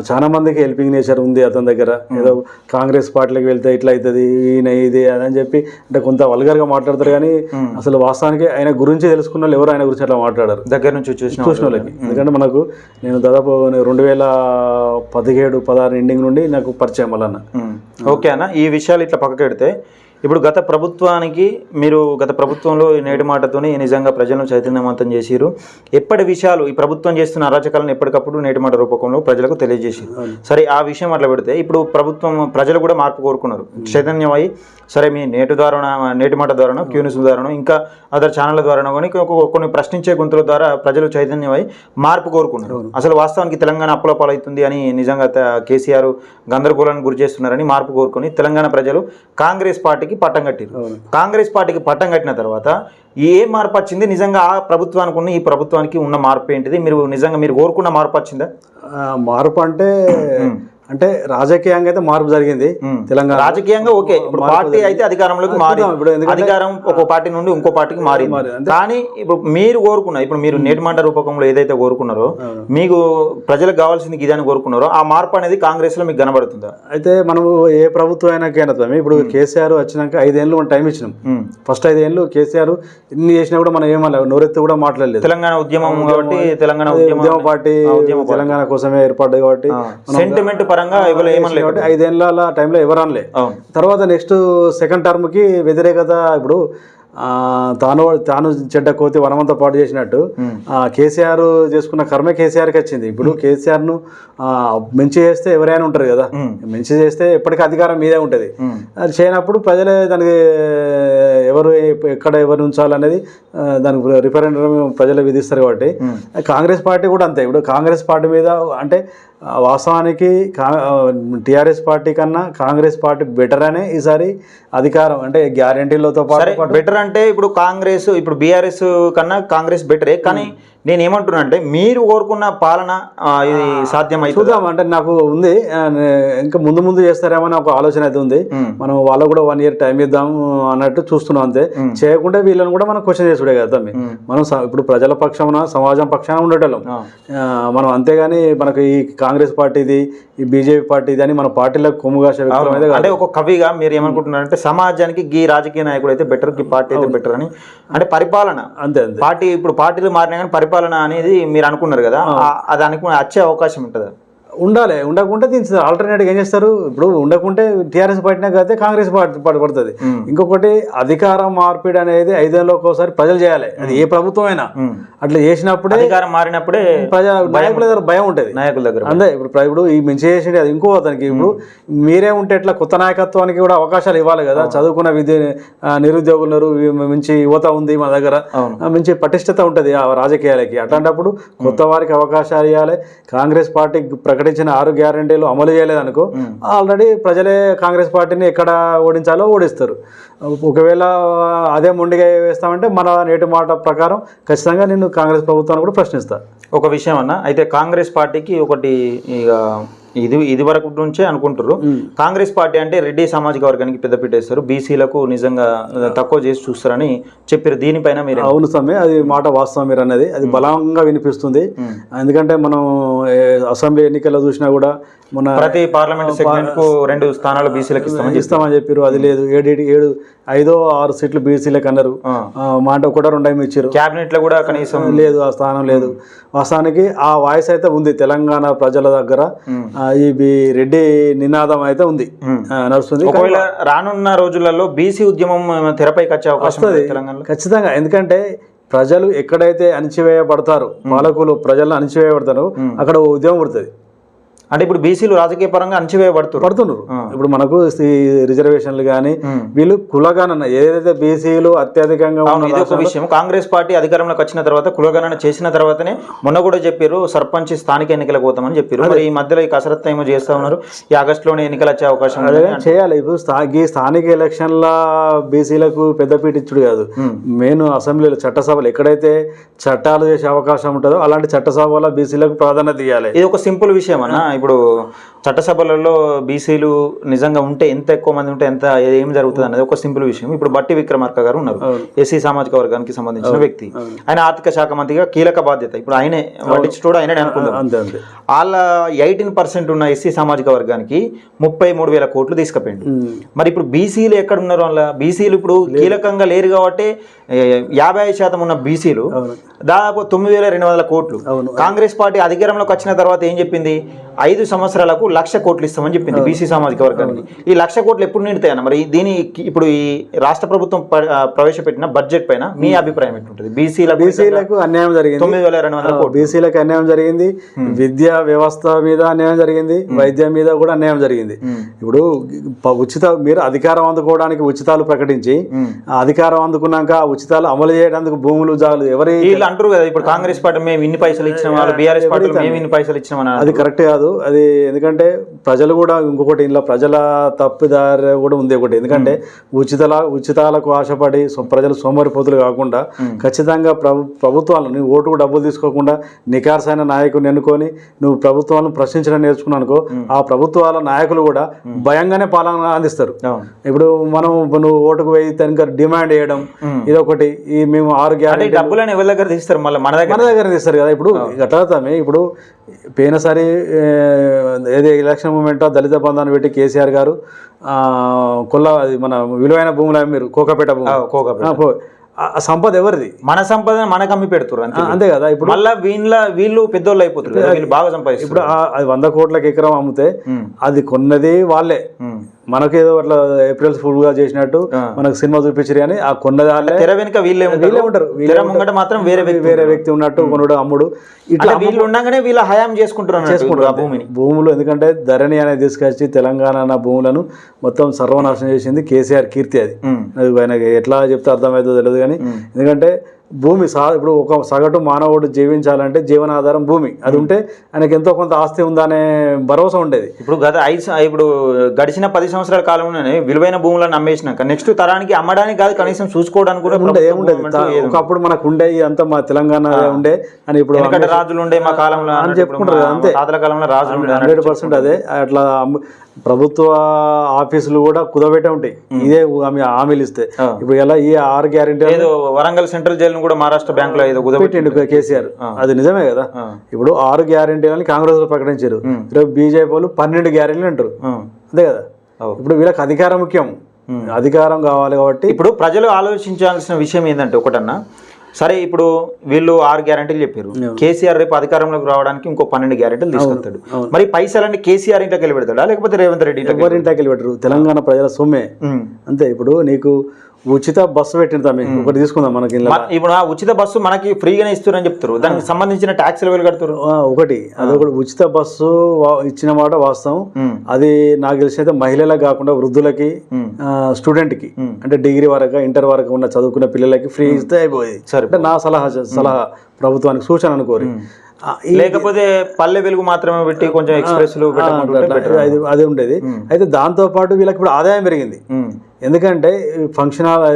చాలా మందికి హెల్పింగ్ నేచర్ ఉంది అతని దగ్గర. ఏదో కాంగ్రెస్ పార్టీలోకి వెళ్తే ఇట్లా అవుతుంది ఈయన ఇది అదని చెప్పి అంటే కొంత వల్గర్గా మాట్లాడతారు కానీ అసలు వాస్తవానికి ఆయన గురించి తెలుసుకున్న వాళ్ళు ఎవరు ఆయన గురించి అట్లా మాట్లాడారు. దగ్గర నుంచి చూసిన చూసిన వాళ్ళకి. ఎందుకంటే మనకు నేను దాదాపు రెండు వేల పదిహేడు పదహారు ఎండింగ్ నుండి నాకు పరిచయం ఉమ్. ఓకే అన్న ఈ విషయాలు ఇట్లా పక్కకి పెడితే ఇప్పుడు గత ప్రభుత్వానికి మీరు గత ప్రభుత్వంలో ఈ నేటి మాటతోని నిజంగా ప్రజలను చైతన్యవంతం చేసిరు ఎప్పటి విషయాలు ఈ ప్రభుత్వం చేస్తున్న అరాచకాలను ఎప్పటికప్పుడు నేటి మాట రూపకంలో ప్రజలకు తెలియజేసిరు సరే ఆ విషయం అట్లా పెడితే ఇప్పుడు ప్రభుత్వం ప్రజలు కూడా మార్పు కోరుకున్నారు. చైతన్యమై సరే మీ నేటి ద్వారా నేటి మాట ద్వారానో క్యూనిస్ ద్వారానో ఇంకా అదర్ ఛానళ్ళ ద్వారానో కానీ కొన్ని ప్రశ్నించే గొంతుల ద్వారా ప్రజలు చైతన్యమై మార్పు కోరుకున్నారు. అసలు వాస్తవానికి తెలంగాణ అప్పుల పాలవుతుంది అని నిజంగా కేసీఆర్ గందరగోళానికి గురి చేస్తున్నారని మార్పు కోరుకొని తెలంగాణ ప్రజలు కాంగ్రెస్ పార్టీకి పట్టం కట్టారు కాంగ్రెస్ పార్టీకి పట్టం కట్టిన తర్వాత ఏ మార్పు వచ్చింది? నిజంగా ఆ ప్రభుత్వానికి ఉన్న ఈ ప్రభుత్వానికి ఉన్న మార్పు ఏంటిది? మీరు నిజంగా మీరు కోరుకున్న మార్పు వచ్చిందా? మార్పు అంటే అంటే రాజకీయంగా అయితే మార్పు జరిగింది. తెలంగాణ. రాజకీయంగా ఓకే. ఇప్పుడు పార్టీ అయితే అధికారంలోకి మారి ఇప్పుడు అధికారం ఒక పార్టీ నుండి ఇంకో పార్టీకి మారింది. మారి- కానీ ఇప్పుడు మీరు కోరుకున్న ఇప్పుడు మీరు నేటి మాట రూపకంలో ఏదైతే కోరుకున్నారో మీకు ప్రజలకు కావాల్సింది ఇదని కోరుకున్నారో ఆ మార్పు అనేది కాంగ్రెస్లో మీకు కనబడుతుందా? అయితే మనము ఏ ప్రభుత్వం అయినా కేనత్వమే ఇప్పుడు కేసీఆర్ వచ్చినాక ఐదేళ్ళు మనం టైం ఇచ్చినాం. ఫస్ట్ ఐదేళ్ళు కేసీఆర్ ఇన్ని చేసినా కూడా మనం ఏమన్నా నోరెత్తి కూడా మాట్లాడలేదు. తెలంగాణ ఉద్యమం కాబట్టి తెలంగాణ ఉద్యమం పార్టీ తెలంగాణ కోసమే ఏర్పడ్డది కాబట్టి సెంటిమెంట్ పరంగా ఎవరు ఏమనలేదు. టైంలో ఎవరు అనలే. తర్వాత నెక్స్ట్ సెకండ్ టర్మ్కి వ్యతిరేకత ఇప్పుడు తాను తాను చెడ్డ కోతి వనమంతా పాటు చేసినట్టు ఆ, కేసీఆర్ చేసుకున్న కర్మే కేసీఆర్కి వచ్చింది. ఇప్పుడు కేసీఆర్ను మంచి చేస్తే ఎవరైనా ఉంటారు కదా. మంచి చేస్తే ఎప్పటికీ అధికారం మీదే ఉంటుంది. అది చేయనప్పుడు ప్రజలే దానికి ఎవరు ఎక్కడ ఎవరు ఉంచాలనేది దానికి రిఫరెండం ప్రజలు విధిస్తారు కాబట్టి. కాంగ్రెస్ పార్టీ కూడా అంతే. ఇప్పుడు కాంగ్రెస్ పార్టీ మీద అంటే వాస్తవానికి టిఆర్ఎస్ పార్టీ కన్నా కాంగ్రెస్ పార్టీ బెటర్ అనే ఈసారి అధికారం అంటే గ్యారంటీలతో పాటు బెటర్ అంటే ఇప్పుడు కాంగ్రెస్ ఇప్పుడు బీఆర్ఎస్ కన్నా కాంగ్రెస్ బెటరే కానీ నేను ఏమంటున్నా అంటే మీరు కోరుకున్న పాలన ఇది సాధ్యమైతుంది? చూద్దాం. అంటే నాకు ఉంది. ఇంకా ముందు ముందు చేస్తారేమో అని ఒక ఆలోచన అయితే ఉంది. మనం వాళ్ళకు కూడా వన్ ఇయర్ టైం ఇద్దాం అన్నట్టు చూస్తున్నాం అంతే. చేయకుండా వీళ్ళని కూడా మనం క్వశ్చన్ చేసుడే కదా. మనం ఇప్పుడు ప్రజల పక్షాన సమాజం పక్షాన ఉండేటోళ్ళం. మనం అంతేగాని మనకు ఈ కాంగ్రెస్ పార్టీది ఈ బీజేపీ పార్టీది అని మన పార్టీలకు కొమ్ము కాసే వ్యక్తులం అయితే కాదు. అంటే ఒక కవిగా మీరు ఏమనుకుంటున్నారంటే సమాజానికి గీ రాజకీయ నాయకుడు అయితే బెటర్ గీ పార్టీ అయితే బెటర్ అని. అంటే పరిపాలన. అంతే అంతే. పార్టీ ఇప్పుడు పార్టీలు మారినా కానీ పరిపాలన అనేది మీరు అనుకున్నారు కదా ఆ- అది అనుకుని వచ్చే అవకాశం ఉంటుందా. ఉండాలి. ఉండకుంటే దీని ఆల్టర్నేట్గా ఏం చేస్తారు? ఇప్పుడు ఉండకుంటే టీఆర్ఎస్ పార్టీనే కాదే కాంగ్రెస్ పార్టీ పడుతుంది. ఇంకొకటి అధికార మార్పిడి అనేది ఐదేళ్ళకి ఒకసారి ప్రజలు చేయాలి. అది ఏ ప్రభుత్వం అయినా. అట్లా చేసినప్పుడే అధికారం మారినప్పుడే ప్రజా నాయకుల దగ్గర భయం ఉంటుంది. నాయకుల దగ్గర అంతే. ఇప్పుడు ఇప్పుడు ఈ మంచి చేసింది అది ఇంకో అతనికి. ఇప్పుడు మీరే ఉంటే ఎట్లా కొత్త నాయకత్వానికి కూడా అవకాశాలు ఇవ్వాలి కదా? చదువుకున్న విద్య నిరుద్యోగులు మంచి యువత ఉంది మన దగ్గర. మంచి పటిష్టత ఉంటుంది ఆ రాజకీయాలకి. అట్లాంటప్పుడు కొత్త వారికి అవకాశాలు ఇవ్వాలి. కాంగ్రెస్ పార్టీ ప్రకటించిన ఆరు గ్యారంటీలు అమలు చేయలేదనుకో ఆల్రెడీ ప్రజలే కాంగ్రెస్ పార్టీని ఎక్కడ ఓడించాలో ఓడిస్తారు. ఒకవేళ అదే మొండిగా వేస్తామంటే మన నేటి మాట ప్రకారం ఖచ్చితంగా నేను కాంగ్రెస్ ప్రభుత్వాన్ని కూడా ప్రశ్నిస్తా. ఒక విషయం అన్న అయితే కాంగ్రెస్ పార్టీకి ఒకటి ఇక ఇది ఇది వరకు నుంచే అనుకుంటారు కాంగ్రెస్ పార్టీ అంటే రెడ్డి సామాజిక వర్గానికి పెద్దపీట వేస్తారు. బీసీలకు నిజంగా తక్కువ చేసి చూస్తారని చెప్పారు దీనిపైన మీరు? అవును సమ్మె అది మాట వాస్తవం మీరు అన్నది. అది బలంగా వినిపిస్తుంది. ఎందుకంటే మనం అసెంబ్లీ ఎన్నికల్లో చూసినా కూడా మన ప్రతి పార్లమెంట్ సెగ్మెంట్కు రెండు స్థానాలు బీసీలకు ఇస్తామని ఇస్తామని చెప్పారు అది లేదు. ఏడు ఏడు ఐదో ఆరు సీట్లు బీసీలకు అన్నారు. మాట కూడా రెండేమి ఇచ్చారు క్యాబినెట్లో కూడా కనీసం లేదు ఆ స్థానం లేదు. వాస్తవానికి ఆ వాయిస్ అయితే ఉంది తెలంగాణ ప్రజల దగ్గర. బి- రెడ్డి నినాదం అయితే ఉంది. నడుస్తుంది. ఒకవేళ రానున్న రోజులలో బీసీ ఉద్యమం తెరపైకి వచ్చే అవకాశం తెలంగాణలో? ఖచ్చితంగా. ఎందుకంటే ప్రజలు ఎక్కడైతే అణిచివేయబడతారు పాలకులు ప్రజలను అణిచివేయబడతారు అక్కడ ఉద్యమం పుడుతుంది. అంటే ఇప్పుడు బీసీలు రాజకీయ పరంగా అణచివేయబడుతున్నారు. పడుతున్నారు. ఇప్పుడు మనకు రిజర్వేషన్లు కానీ వీళ్ళు కులగానన్న ఏదైతే బీసీలు అత్యధికంగా అవును ఉన్న ఇది ఒక విషయం. కాంగ్రెస్ పార్టీ అధికారంలోకి వచ్చిన తర్వాత కులగణన చేసిన తర్వాతనే మొన్న కూడా చెప్పారు సర్పంచ్ స్థానిక ఎన్నికలకు పోతామని చెప్పారు. మరి ఈ మధ్యలో ఈ కసరత్తు ఏమో చేస్తా ఉన్నారు. ఈ ఆగస్టులోనే ఎన్నికలు వచ్చే అవకాశం చేయాలి. ఇప్పుడు ఈ స్థానిక ఎలక్షన్ల బీసీలకు పెద్దపీట ఇచ్చుడు కాదు. మెయిన్ అసెంబ్లీలో చట్టసభలు ఎక్కడైతే చట్టాలు చేసే అవకాశం ఉంటుందో అలాంటి చట్టసభలో బీసీలకు ప్రాధాన్యత ఇవ్వాలి ఇది ఒక సింపుల్ విషయం అన్న. ఇప్పుడు చట్టసభలలో బీసీలు నిజంగా ఉంటే ఎంత ఎక్కువ మంది ఉంటే ఎంత ఏం జరుగుతుంది అనేది ఒక సింపుల్ విషయం. ఇప్పుడు బట్టి విక్రమార్క గారు ఉన్నారు. ఎస్సీ సామాజిక వర్గానికి సంబంధించిన వ్యక్తి. ఆయన ఆర్థిక శాఖ మంత్రిగా కీలక బాధ్యత. ఇప్పుడు ఆయనే పట్టించుకోవడం ఆయనే అనుకుందాం. అంతే అంతే. వాళ్ళ ఎయిటీన్ పర్సెంట్ ఉన్న ఎస్సీ సామాజిక వర్గానికి ముప్పై మూడు వేల కోట్లు తీసుకుపోయింది మరి ఇప్పుడు బీసీలు ఎక్కడ ఉన్నారు వాళ్ళ? బీసీలు ఇప్పుడు కీలకంగా లేరు కాబట్టి యాభై ఐదు శాతం ఉన్న బీసీలు దాదాపు తొమ్మిది వేల రెండు వందల కోట్లు. కాంగ్రెస్ పార్టీ అధికారంలోకి వచ్చిన తర్వాత ఏం చెప్పింది? ఐదు సంవత్సరాలకు లక్ష కోట్లు ఇస్తామని చెప్పింది బీసీ సామాజిక వర్గానికి. ఈ లక్ష కోట్లు ఎప్పుడు నిండుతాయన్న మరి దీని ఇప్పుడు ఈ రాష్ట్ర ప్రభుత్వం ప్రవేశపెట్టిన బడ్జెట్ పైన మీ అభిప్రాయం ఎట్లుంటుంది? బీసీల బీసీలకు అన్యాయం జరిగింది. తొమ్మిది వేల రెండు వందల కోట్లు. బీసీలకు అన్యాయం జరిగింది. విద్యా వ్యవస్థ మీద అన్యాయం జరిగింది. వైద్యం మీద కూడా అన్యాయం జరిగింది. ఇప్పుడు ఉచిత మీరు అధికారం అందుకోవడానికి ఉచితాలు ప్రకటించి అధికారం అందుకున్నాక ఆ ఉచితాలు అమలు చేయడానికి భూములు జాలు ఎవరి వీళ్ళు అంటారు కదా ఇప్పుడు కాంగ్రెస్ పార్టీ మేము ఇన్ని పైసలు ఇచ్చిన వాళ్ళు బీఆర్ఎస్ పార్టీలు మేము ఇన్ని పైసలు ఇచ్చినామని అది కరెక్ట్ కాదు. అది ఎందుకంటే ప్రజలు కూడా ఇంకొకటి ఇంట్లో ప్రజల తప్పుదారి కూడా ఉంది ఒకటి. ఎందుకంటే ఉచితల ఉచితాలకు ఆశపడి ప్రజలు సోమరిపోతులు కాకుండా ఖచ్చితంగా ప్రభు ప్రభుత్వాలు నువ్వు ఓటుకు డబ్బులు తీసుకోకుండా నికార్సైన నాయకుని ఎన్నుకొని నువ్వు ప్రభుత్వాలను ప్రశ్నించడం నేర్చుకున్నావు అనుకో ఆ ప్రభుత్వాల నాయకులు కూడా భయంగానే పాలన అందిస్తారు. ఇప్పుడు మనం నువ్వు ఓటుకు వేయి కనుక డిమాండ్ చేయడం ఇదొకటి. ఈ మేము ఆరు గ్యారెంటీ డబ్బులని ఎవరి దగ్గర తీస్తారు? మళ్ళీ మన దగ్గర? మన దగ్గర తీస్తారు కదా. ఇప్పుడు గట్లతామే ఇప్పుడు పోయినసారి ఏది ఎలక్షన్ మూమెంట్ దళిత బంధాన్ని పెట్టి కేసీఆర్ గారు ఆ, కొల్ల అది మన విలువైన భూములు మీరు కోకపేట భూమి కోకపేట. సంపద ఎవరిది మన సంపద మనకు అమ్మి పెడుతున్నారు అంతే కదా ఇప్పుడు మళ్ళా వీళ్ళ వీళ్ళు పెద్దోళ్ళు వీళ్ళు బాగా సంపాదిస్తారు ఇప్పుడు అది వంద కోట్లకి ఎకరం అమ్మితే. అది కొన్నది వాళ్ళే. మనకేదో అట్లా ఏప్రిల్ ఫుల్గా చేసినట్టు మనకు సినిమా చూపించారు కానీ ఆ వాళ్ళే తెర వెనుక వీళ్ళే వీళ్ళే ఉంటారు. వీళ్ళే ముంగట మాత్రం వేరే వ్యక్తి వేరే వ్యక్తి ఉన్నట్టు కొనుడు అమ్ముడు. ఇట్లా వీళ్ళు ఉండగానే వీళ్ళ హయాం చేసుకుంటారు. ఆ భూమిని. భూములు ఎందుకంటే ధరణి అనేది తీసుకొచ్చి తెలంగాణ అన్న భూములను మొత్తం సర్వనాశనం చేసింది కేసీఆర్ కీర్తి అది. ఆయనకి ఎట్లా చెప్తే అర్థమవుతుందో తెలియదు కానీ ఎందుకంటే భూమి సా ఇప్పుడు ఒక సగటు మానవుడు జీవించాలంటే జీవనాధారం భూమి. అది ఉంటే ఆయనకి ఎంతో కొంత ఆస్తి ఉందనే భరోసా ఉండేది. ఇప్పుడు గత ఐదు ఇప్పుడు గడిచిన పది సంవత్సరాల కాలంలోనే విలువైన భూములను అమ్మేసినాక నెక్స్ట్ తరానికి అమ్మడానికి కాదు కనీసం చూసుకోవడానికి కూడా ఉండే ఏముండేది. ఒకప్పుడు మనకు ఉండే ఇదంతా మా తెలంగాణ ఉండే అని ఇప్పుడు రాజులు ఉండే మా కాలంలో ఇప్పుడు చెప్పుకుంటారు అంతే. కాలంలో రాజులు హండ్రెడ్ పర్సెంట్ అదే. అట్లా ప్రభుత్వ ఆఫీసులు కూడా కుదబెట్టే ఉంటాయి. ఇదే ఆమె హామీలు ఇస్తే. ఇప్పుడు ఎలా ఈ ఆరు గ్యారెంటీ వరంగల్ సెంట్రల్ జైలు కూడా మహారాష్ట్ర బ్యాంక్లో ఏదో కుదబెట్టి పెట్టిండు కేసీఆర్. అది నిజమే కదా. ఇప్పుడు ఆరు గ్యారెంటీలని కాంగ్రెస్ ప్రకటించారు. రేపు బీజేపీ వాళ్ళు పన్నెండు గ్యారెంటీలు అంటారు. అంతే కదా. ఇప్పుడు వీళ్ళకి అధికారం ముఖ్యం. అధికారం కావాలి కాబట్టి ఇప్పుడు ప్రజలు ఆలోచించాల్సిన విషయం ఏంటంటే ఒకటన్నా సరే ఇప్పుడు వీళ్ళు ఆరు గ్యారెంటీలు చెప్పారు. కేసీఆర్ రేపు అధికారంలోకి రావడానికి ఇంకో పన్నెండు గ్యారెంటీలు తీసుకొస్తాడు. మరి పైసలన్నీ కేసీఆర్ ఇంట్లోకి వెళ్ళి పెడతాడా లేకపోతే రేవంత్ రెడ్డి ఇంట్లోకి ఎవరి ఇంటికి పెట్టరు తెలంగాణ ప్రజల సొమ్మే. అంతే ఇప్పుడు నీకు ఉచిత బస్సు పెట్టిన తమ్మి. ఒకటి తీసుకుందాం మనకి ఇప్పుడు ఆ ఉచిత బస్సు మనకి ఫ్రీగానే ఇస్తారని చెప్తారు దానికి సంబంధించిన ట్యాక్స్ లెవెల్ కడుతారు ఒకటి. అదొకటి ఉచిత బస్సు ఇచ్చిన మాట వాస్తవం. అది నాకు తెలిసినైతే మహిళలకు కాకుండా వృద్ధులకి స్టూడెంట్కి అంటే డిగ్రీ వరకు ఇంటర్ వరకు ఉన్న చదువుకున్న పిల్లలకి ఫ్రీ ఇస్తే అయిపోయింది. సరే. అంటే నా సలహా సలహా ప్రభుత్వానికి సూచన అనుకోరి. లేకపోతే పల్లె వెలుగు మాత్రమే పెట్టి కొంచెం ఎక్స్ప్రెస్లు అది అది ఉండేది. అయితే దాంతో పాటు వీళ్ళకి ఇప్పుడు ఆదాయం పెరిగింది. ఎందుకంటే ఫంక్షన్ హాల్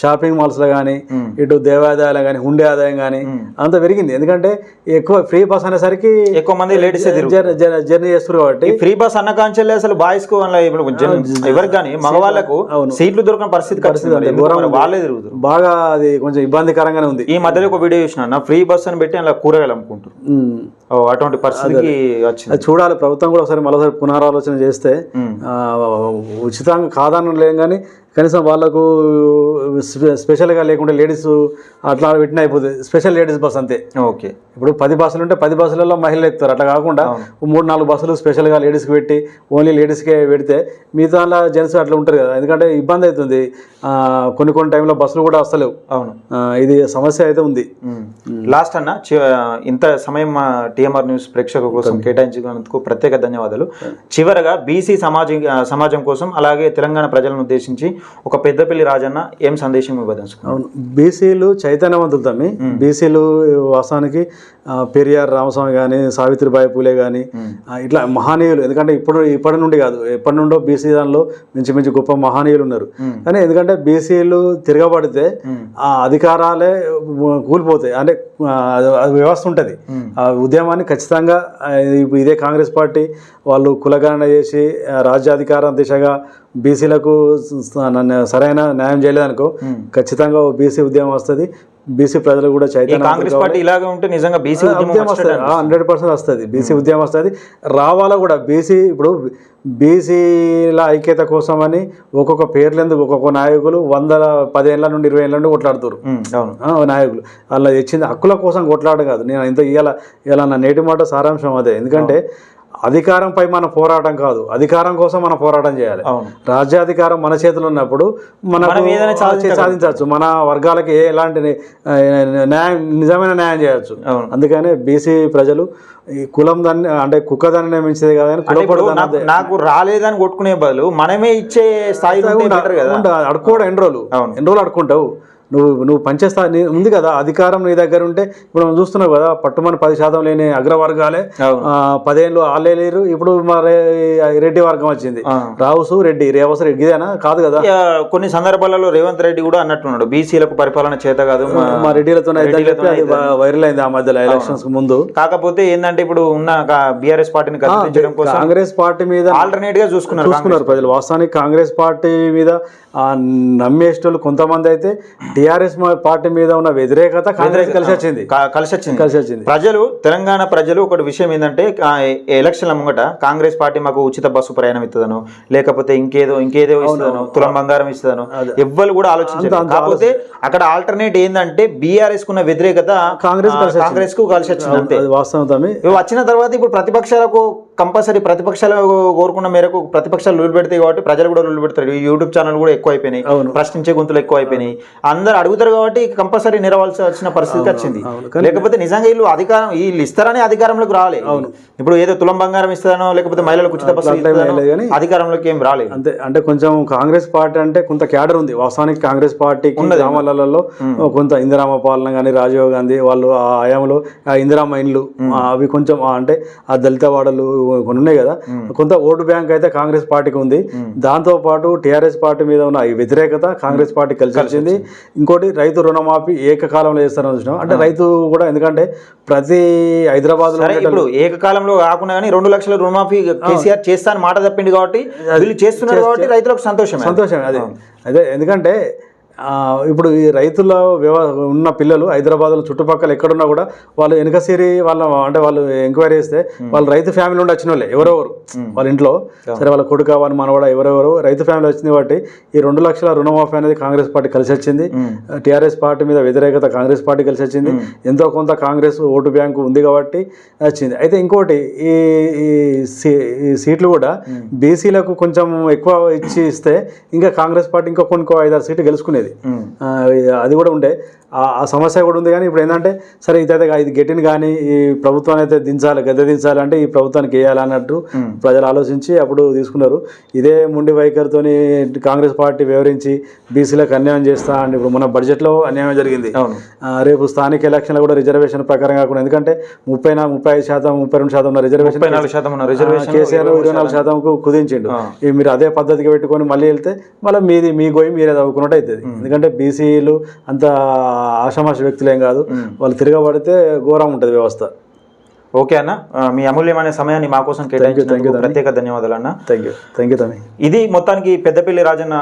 షాపింగ్ మాల్స్లో కానీ ఇటు దేవాదాయాలు కానీ హుండీ ఆదాయం కానీ అంత పెరిగింది. ఎందుకంటే ఎక్కువ ఫ్రీ బస్ అనేసరికి ఎక్కువ మంది లేడీస్ జర్- జర్- జర్నీ చేస్తారు కాబట్టి ఫ్రీ బస్ అన్న కాంచెల్లి అసలు బాయ్స్కు ఎవరికి కానీ మగవాళ్ళకు సీట్లు దొరకని పరిస్థితి పరిస్థితి వాళ్ళే తిరుగుతారు బాగా అది కొంచెం ఇబ్బందికరంగానే ఉంది. ఈ మధ్యలో ఒక వీడియో చూసిన ఫ్రీ బస్ అని పెట్టి అలా కూరగాయలు అమ్ముకుంటారు అటువంటి పరిస్థితికి వచ్చింది. చూడాలి. ప్రభుత్వం కూడా ఒకసారి మరోసారి పునరాలోచన చేస్తే ఉచితంగా కాదని లేం కానీ కనీసం వాళ్ళకు స్పె- స్పెషల్గా లేకుంటే లేడీస్ అట్లా పెట్టిన అయిపోతుంది. స్పెషల్ లేడీస్ బస్ అంతే. ఓకే. ఇప్పుడు పది బస్సులు ఉంటే పది బస్సులలో మహిళలు ఎక్కుతారు. అట్లా కాకుండా మూడు నాలుగు బస్సులు స్పెషల్గా లేడీస్కి పెట్టి ఓన్లీ లేడీస్కే పెడితే మిగతా జెంట్స్ అట్లా ఉంటారు కదా. ఎందుకంటే ఇబ్బంది అవుతుంది. కొన్ని కొన్ని టైంలో బస్సులు కూడా వస్తలేవు. అవును. ఇది సమస్య అయితే ఉంది. లాస్ట్ అన్న ఇంత సమయం మా టిఎంఆర్ న్యూస్ ప్రేక్షకుల కోసం కేటాయించినందుకు ప్రత్యేక ధన్యవాదాలు. చివరగా బీసీ సమాజం సమాజం కోసం అలాగే తెలంగాణ ప్రజలను ఉద్దేశించి ఒక పెద్దపల్లి రాజన్న ఏం సందేశం ఇవ్వదలుచుకున్నారు? అవును. బీసీలు చైతన్యవంతులు తమ్మి. బీసీలు వాస్తవానికి పెరియార్ రామస్వామి కానీ సావిత్రిబాయి పూలే కానీ ఇట్లా మహనీయులు. ఎందుకంటే ఇప్పుడు ఇప్పటి నుండి కాదు ఎప్పటి నుండో బీసీ దానిలో మించి మించి గొప్ప మహనీయులు ఉన్నారు. కానీ ఎందుకంటే బీసీలు తిరగబడితే ఆ అధికారాలే కూలిపోతాయి. అంటే వ్యవస్థ ఉంటుంది. ఆ ఉద్యమాన్ని ఖచ్చితంగా ఇదే కాంగ్రెస్ పార్టీ వాళ్ళు కులగణన చేసి రాజ్యాధికారం దిశగా బీసీలకు సరైన న్యాయం చేయలేదనుకో ఖచ్చితంగా బీసీ ఉద్యమం వస్తుంది. బీసీ ప్రజలు కూడా చైతన్యం కాంగ్రెస్ పార్టీ ఇలాగే ఉంటే నిజంగా బీసీ ఉద్యమం వస్తుంది. హండ్రెడ్ పర్సెంట్ వస్తుంది. బీసీ ఉద్యమం వస్తుంది. రావాలా కూడా బీసీ ఇప్పుడు బీసీల ఐక్యత కోసమని ఒక్కొక్క పేర్లెందుకు ఒక్కొక్క నాయకులు వందల పదేళ్ళ నుండి ఇరవై ఏళ్ళ నుండి కొట్లాడుతారు అవును. నాయకులు. అలా తెచ్చింది హక్కుల కోసం కొట్లాడడం కాదు. నేను ఇంత ఇవాళ ఇలా నా నేటి మాట సారాంశం అదే. ఎందుకంటే అధికారంపై మన పోరాటం కాదు. అధికారం కోసం మనం పోరాటం చేయాలి. రాజ్యాధికారం మన చేతిలో ఉన్నప్పుడు మనం. సాధించవచ్చు. మన వర్గాలకి ఎలాంటి న్యాయం నిజమైన న్యాయం అవును. అందుకనే బీసీ ప్రజలు ఈ కులం దాన్ని అంటే కుక్క దాన్ని నియమించేది కాదు నాకు- రాలేదని కొట్టుకునే బదులు మనమే ఇచ్చే స్థాయిలో అడుకోవడం ఎన్ని రోజులు? అవును. ఎన్ని రోజులు అడుకుంటావు నువ్వు నువ్వు పంచేస్తా నీ ఉంది కదా అధికారం నీ దగ్గర ఉంటే ఇప్పుడు మనం చూస్తున్నావు కదా పట్టుమని పది శాతం లేని అగ్రవర్గాలే పదేళ్ళు వాళ్ళే లేరు ఇప్పుడు మరి రెడ్డి వర్గం వచ్చింది. రావుసు రెడ్డి రేవసు రెడ్డి ఇదేనా? కాదు కదా. కొన్ని సందర్భాలలో రేవంత్ రెడ్డి కూడా అన్నట్టున్నాడు. బీసీలకు పరిపాలన చేత కాదు మా- రెడ్డిలతో వైరల్ అయింది ఆ మధ్యలో ఎలక్షన్స్ ముందు. కాకపోతే ఏంటంటే ఇప్పుడు ఉన్న బీఆర్ఎస్ పార్టీని కాంగ్రెస్ పార్టీ మీద ఆల్టర్నేట్గా చూసుకున్నారు చూసుకున్నారు ప్రజలు. వాస్తవానికి కాంగ్రెస్ పార్టీ మీద నమ్మేసేటోళ్ళు కొంతమంది అయితే టిఆర్ఎస్ పార్టీ మీద ఉన్న వ్యతిరేకత కాంగ్రెస్ కలిసి వచ్చింది. కలిసి వచ్చింది కలిసి వచ్చింది. ప్రజలు తెలంగాణ ప్రజలు ఒకటి విషయం ఏంటంటే ఎలక్షన్ల ముంగట కాంగ్రెస్ పార్టీ మాకు ఉచిత బస్సు ప్రయాణం ఇస్తుందను లేకపోతే ఇంకేదో ఇంకేదో ఇస్తుందను తులం బంగారం ఇస్తుందను ఎవ్వరు కూడా ఆలోచించారు. కాకపోతే అక్కడ ఆల్టర్నేట్ ఏంటంటే బీఆర్ఎస్ కున్న వ్యతిరేకత కాంగ్రెస్ కాంగ్రెస్కు కలిసి వచ్చింది అంతే. వాస్తవం వచ్చిన తర్వాత ఇప్పుడు ప్రతిపక్షాలకు కంపల్సరీ ప్రతిపక్షాలు కోరుకున్న మేరకు ప్రతిపక్షాలు రూల్ పెడతాయి కాబట్టి ప్రజలు కూడా రూల్ పెడతారు ఈ యూట్యూబ్ ఛానల్ కూడా ఎక్కువ అయిపోయినాయి. ప్రశ్నించే గొంతులు ఎక్కువ అయిపోయినాయి. అందరు అడుగుతారు కాబట్టి కంపల్సరీ నిరవాల్సి వచ్చిన పరిస్థితికి వచ్చింది. లేకపోతే నిజంగా వీళ్ళు అధికారం వీళ్ళు ఇస్తారని అధికారంలోకి రాలేదు ఇప్పుడు ఏదో తులం బంగారం ఇస్తానో లేకపోతే మహిళలకు ఉచిత అధికారంలోకి ఏం రాలేదు అంతే. అంటే కొంచెం కాంగ్రెస్ పార్టీ అంటే కొంత క్యాడర్ ఉంది. వాస్తవానికి కాంగ్రెస్ పార్టీకి గ్రామాలలో కొంత ఇందిరామ పాలన కానీ రాజీవ్ గాంధీ వాళ్ళు ఆ హయాంలో ఆ ఇందిరామ ఇండ్లు అవి కొంచెం అంటే ఆ దళిత వాడలు కొన్ని ఉన్నాయి కదా. కొంత ఓటు బ్యాంక్ అయితే కాంగ్రెస్ పార్టీకి ఉంది. దాంతో పాటు టిఆర్ఎస్ పార్టీ మీద ఉన్న ఈ వ్యతిరేకత కాంగ్రెస్ పార్టీ కలిసి వచ్చింది ఇంకోటి రైతు రుణమాఫీ ఏకకాలంలో చేస్తారని చూసినాం. అంటే రైతు కూడా ఎందుకంటే ప్రతి హైదరాబాద్లో ఇప్పుడు ఏకకాలంలో కాకుండా కానీ రెండు లక్షల రుణమాఫీ కేసీఆర్ చేస్తా అని మాట తప్పింది కాబట్టి వీళ్ళు చేస్తున్నారు కాబట్టి రైతులకు సంతోషం సంతోషం అదే. అదే ఎందుకంటే ఇప్పుడు ఈ రైతుల వ్యవ ఉన్న పిల్లలు హైదరాబాద్లో చుట్టుపక్కల ఎక్కడున్నా కూడా వాళ్ళు వెనకసిరి వాళ్ళ అంటే వాళ్ళు ఎంక్వైరీ చేస్తే వాళ్ళు రైతు ఫ్యామిలీ నుండి వచ్చిన వాళ్ళే ఎవరెవరు వాళ్ళ ఇంట్లో సరే వాళ్ళ కొడుకు వాళ్ళ మనవడ ఎవరెవరు రైతు ఫ్యామిలీ వచ్చింది కాబట్టి ఈ రెండు లక్షల రుణమాఫీ అనేది కాంగ్రెస్ పార్టీ కలిసి వచ్చింది. టీఆర్ఎస్ పార్టీ మీద వ్యతిరేకత కాంగ్రెస్ పార్టీ కలిసి వచ్చింది. ఎంతో కొంత కాంగ్రెస్ ఓటు బ్యాంకు ఉంది కాబట్టి వచ్చింది. అయితే ఇంకోటి ఈ సీట్లు కూడా బీసీలకు కొంచెం ఎక్కువ ఇచ్చి ఇస్తే ఇంకా కాంగ్రెస్ పార్టీ ఇంకా కొన్ని ఐదారు సీట్లు గెలుచుకునేది. ఉండేది అది కూడా ఉండే. ఆ- సమస్య కూడా ఉంది కానీ ఇప్పుడు ఏంటంటే సరే ఇదైతే ఇది గట్టిని కానీ ఈ ప్రభుత్వాన్ని అయితే దించాలి గద్దె దించాలి అంటే ఈ ప్రభుత్వానికి వేయాలి అన్నట్టు. ప్రజలు ఆలోచించి అప్పుడు తీసుకున్నారు. ఇదే ముండి వైఖరితోని కాంగ్రెస్ పార్టీ వివరించి బీసీలకు అన్యాయం చేస్తా అంటే ఇప్పుడు మన బడ్జెట్లో అన్యాయం జరిగింది. రేపు స్థానిక ఎలక్షన్లో కూడా రిజర్వేషన్ ప్రకారం కాకుండా ఎందుకంటే ముప్పై నా ముప్పై ఐదు శాతం ముప్పై రెండు శాతం రిజర్వేషన్ నాలుగు రిజర్వేషన్ కేసీఆర్ ఇరవై నాలుగు శాతంకు కుదించిండు. మీరు అదే పద్ధతికి పెట్టుకొని మళ్ళీ వెళ్తే మళ్ళీ మీది మీ గోయి మీరే తవ్వుకున్నట్టు అవుతుంది. ఎందుకంటే బీసీలు అంత ఆషామాషి వ్యక్తులేం కాదు. వాళ్ళు తిరగబడితే ఘోరం ఉంటుంది వ్యవస్థ. ఓకే అన్న. మీ అమూల్యమైన సమయాన్ని మా కోసం కేటాయించినందుకు ప్రత్యేక ధన్యవాదాలు అన్న. థ్యాంక్ యూ థ్యాంక్ యూ తమ్మి ఇది మొత్తానికి పెద్దపల్లి రాజన్న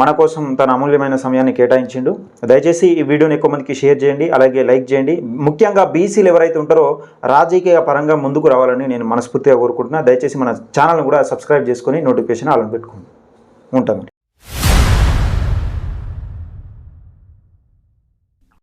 మన కోసం తన అమూల్యమైన సమయాన్ని కేటాయించిండు. దయచేసి ఈ వీడియోని ఎక్కువ మందికి షేర్ చేయండి అలాగే లైక్ చేయండి. ముఖ్యంగా బీసీలు ఎవరైతే ఉంటారో రాజకీయ పరంగా ముందుకు రావాలని నేను మనస్ఫూర్తిగా కోరుకుంటున్నా. దయచేసి మన ఛానల్ని కూడా సబ్స్క్రైబ్ చేసుకొని నోటిఫికేషన్ ఆన్ పెట్టుకోండి. ఉంటాను